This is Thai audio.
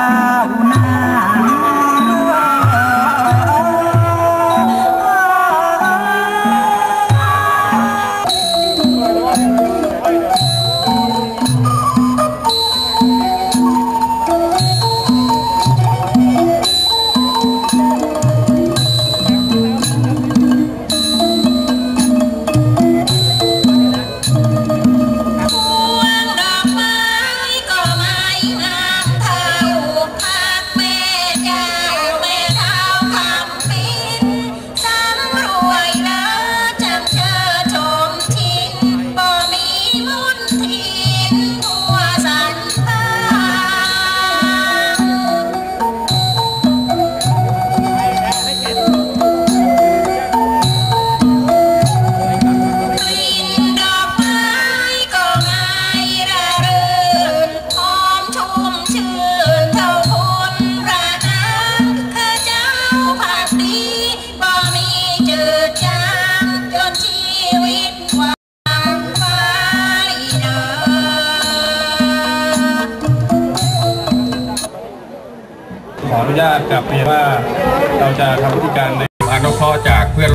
una นุญาตกลับเรียนว่าเราจะทำพิธีการในอนุเคราะห์จากเพื่อน